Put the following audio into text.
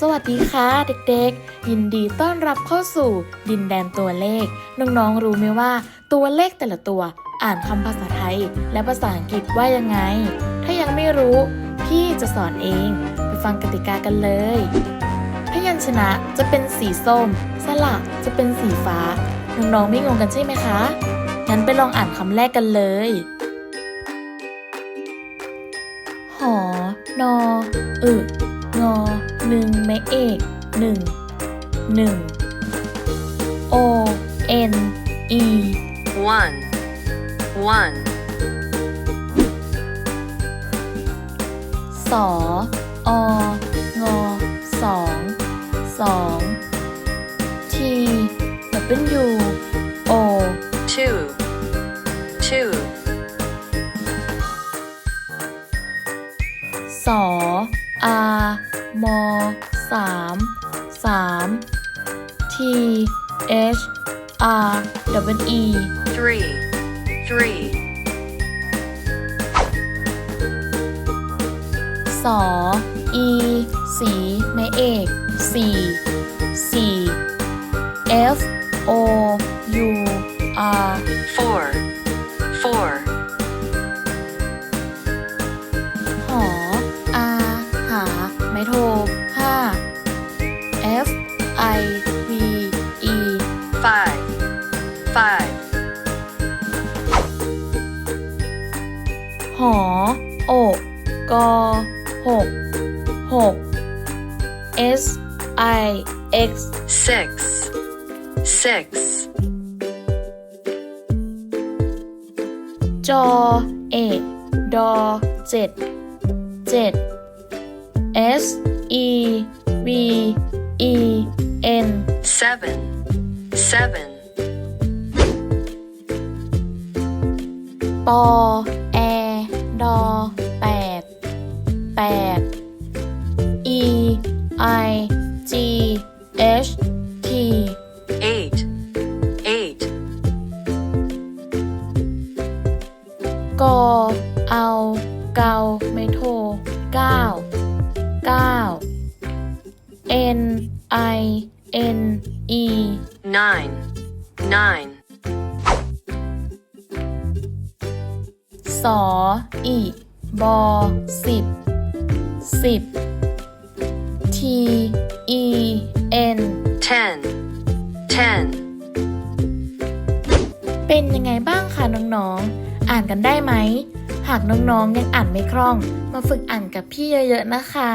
สวัสดีค่ะเด็กๆ ยินดีต้อนรับเข้าสู่ดินแดนตัวเลข น้องๆ รู้ไหมว่า ตัวเลขแต่ละตัวอ่านคำภาษาไทย และภาษาอังกฤษว่ายังไง ถ้ายังไม่รู้ พี่จะสอนเอง ไปฟังกติกากันเลยพยัญชนะจะเป็นสีส้มสระจะเป็นสีฟ้า น้องๆ ไม่งงกันใช่ไหมคะ งั้นไปลองอ่านคำแรกกันเลยหอนออึงอ หนึ่งไม้เอกหนึ่งหนึ่งโอเอ็นอี one, one, สอองอสองสองทีดับเบิลยูโอ two, two, สอ R ม3 3 T H R W E 3 3สอ E สีแม่เอก4 4 F O U R 4 หอ โอกกอหกหก S I X six, six, จอเอกดอเจ็ดเจ็ด S E V E N seven, seven, ปอแอ ดอแปดแปด E I G H T eight, eight, กอเอาเกาไม่โทเก้าเก้า N I N E nine, nine, สออีบอสิบสิบ T E N ten, ten. เป็นยังไงบ้างคะน้องๆ อ่านกันได้ไหม หากน้องๆยังอ่านไม่คล่อง มาฝึกอ่านกับพี่เยอะๆนะคะ